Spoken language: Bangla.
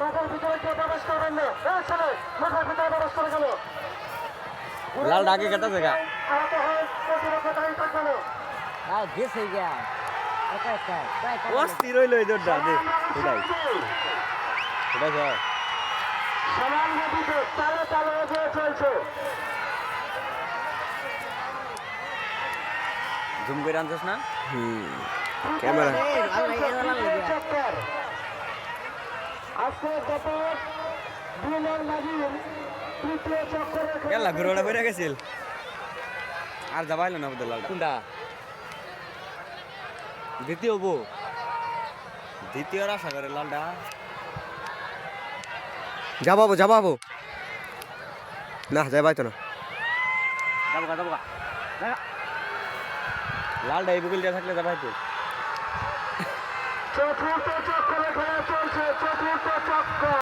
মাঠের ভিতরে কেউ প্রবেশ করবেন না? এই ছেলে মাঠের ভিতরে প্রবেশ করে গেল লাল ডাকে কেটে জায়গা আহত প্রতিরক্ষা দায়ী থাকবে না gese ya. Eka eka. Eka. অস্থির হইল এই দৌড়টা দে এটাই। এটা সব সমান গতিতে তালে তালে এগিয়ে চলছে। জুম করে আনছিস না ক্যামেরা। আজকে গত দুইনের মাঝির তৃতীয় চক্করে গেল ঘুরে বেড়ে গেছিল। আর যাবাইলো না লালটা দ্বিতীয় বউ। দ্বিতীয় আশা করে লালটা যাবাবো যাবাবো। না যাবাই তো না। যাব গা যাব গা লালটা এই বুকিল দিয়ে থাকলে যাবাই তো চতুর্থ চক্করে খেলা